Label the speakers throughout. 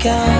Speaker 1: go.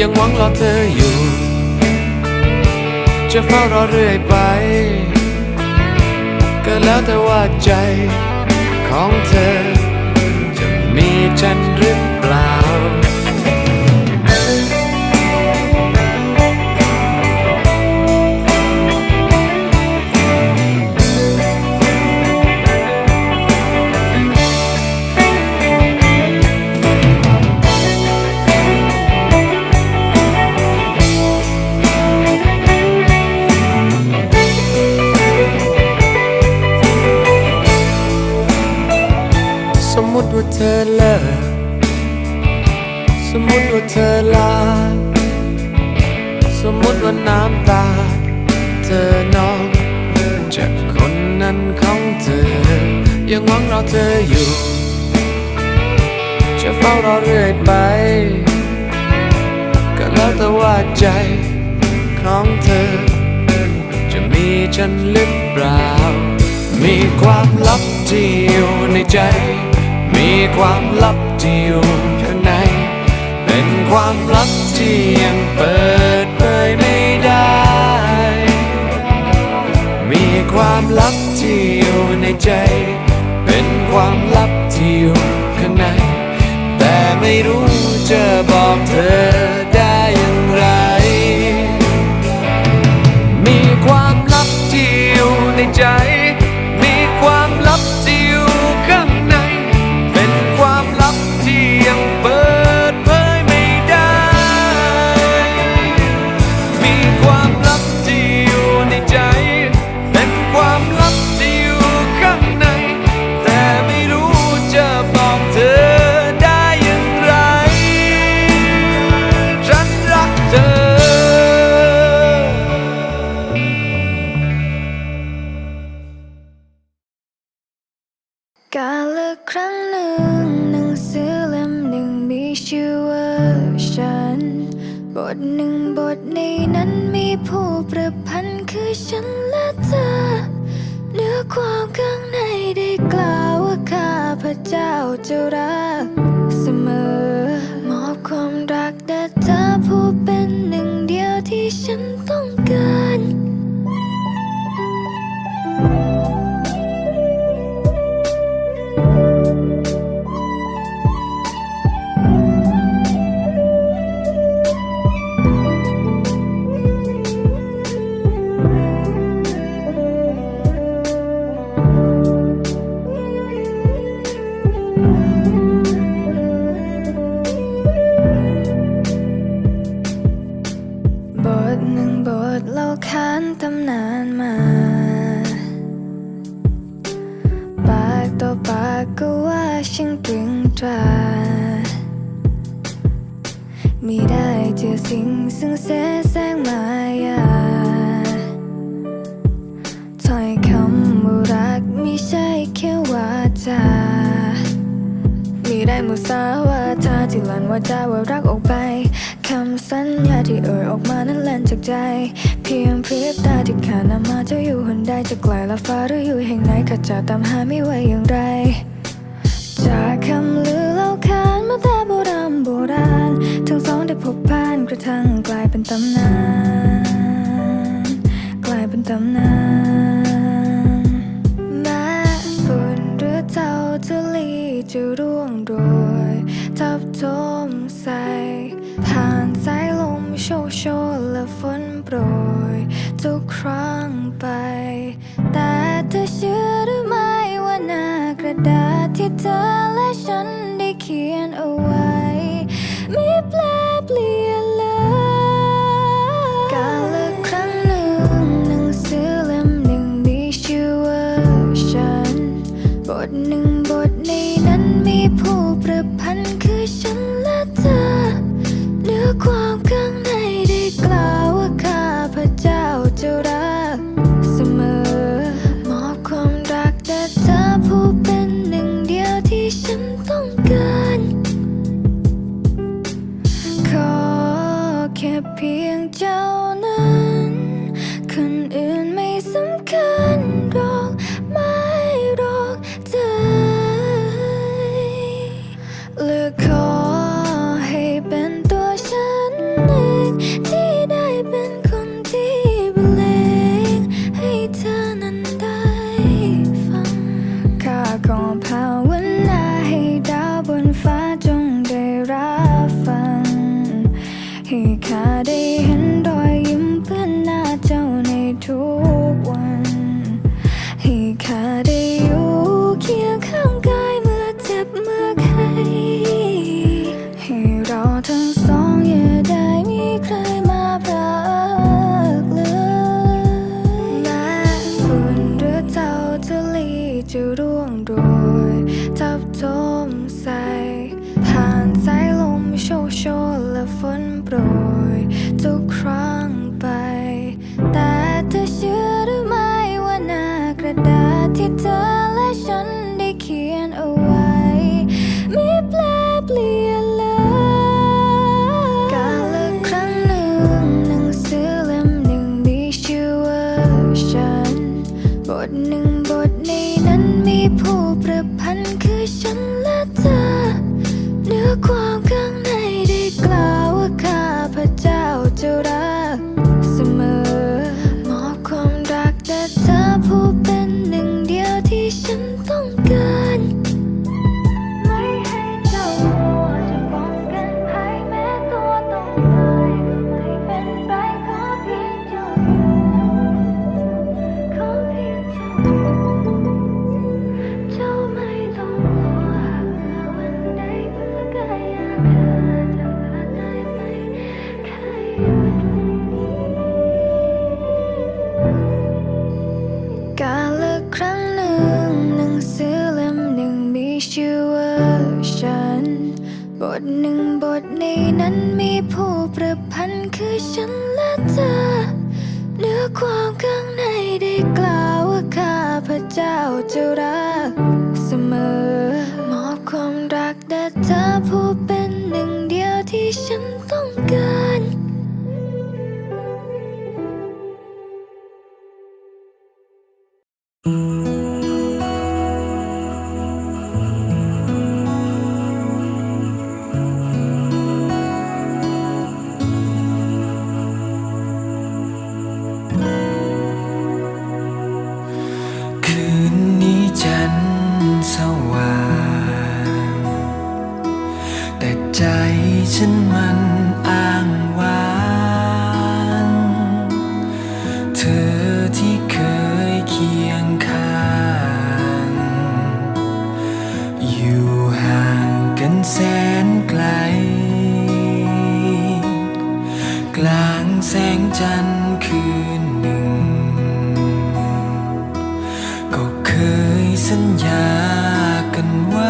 Speaker 2: ยังหวังรอเธออยู่ จะเฝ้ารอเรื่อยไป ก็แล้วแต่ว่าใจของเธอ จะมีฉันหรือ เธออยู่ จะเฝ้ารอเรื่อยไปก็แล้วแต่ว่าใจของเธอ จะมีฉันหรือเปล่า มีความลับที่อยู่ในใจ มีความลับที่อยู่ข้างใน เป็นความลับที่ยังเปิดเผยไม่ได้ มีความลับที่อยู่ในใจ เป็นความลับที่อยู่ข้างใน แต่ไม่รู้จะบอกเธอได้อย่างไร มีความลับที่อยู่ในใจ กา
Speaker 3: ลครั้งหนึ่งหนังสือเล่มหนึ่งมีชื่อว่าฉัน บทหนึ่งบทในนั้นมีผู้ประพันธ์คือฉันและเธอเนื้อความข้างในได้กล่าวว่าข้าพระเจ้าจะรักเสมอ มอบความรักแต่เธอผู้เป็นหนึ่งเดียวที่ฉัน มีได้เจอสิ่งซึ่งเสแสงมายาถ้อยคำว่ารักไม่ใช่แค่วาจามีได้มุสาวาทาที่หลั่นว่าจาว่ารักออกไปคำสัญญาที่เอ่ยออกมานั้นแล่นจากใจ เพียงพริบตาที่ขาดนำมาจ้าอยู่หนใดจะไกลละฟ้าหรืออยู่แห่งไหนข้าจะตามหาไม่ไหวอย่างไร จากคำลือเล่าขานมาแต่ บราณ ทั้งสองได้พบผ่านกระทั่งกลายเป็นตำนาน กลายเป็นตำนานแม้ฝุ่นหรือเจ้าจะลีจะร่วงโรยทับทมใส่ผ่านสายลมโชกโชนและฝนโปรย ทุกครั้งไป แต่เธอเชื่อหรือไม่ว่าหน้ากระดาษที่เธอและฉันได้เขียนเอาไว้ 嗯 to die. ฉันมันอ้างว้าง เธ
Speaker 2: อที่เคยเคียงข้าง อยู่
Speaker 4: ห่างกันแสนไกล กลางแสงจันทร์คืนหนึ่ง ก็เคยสัญญากันว่า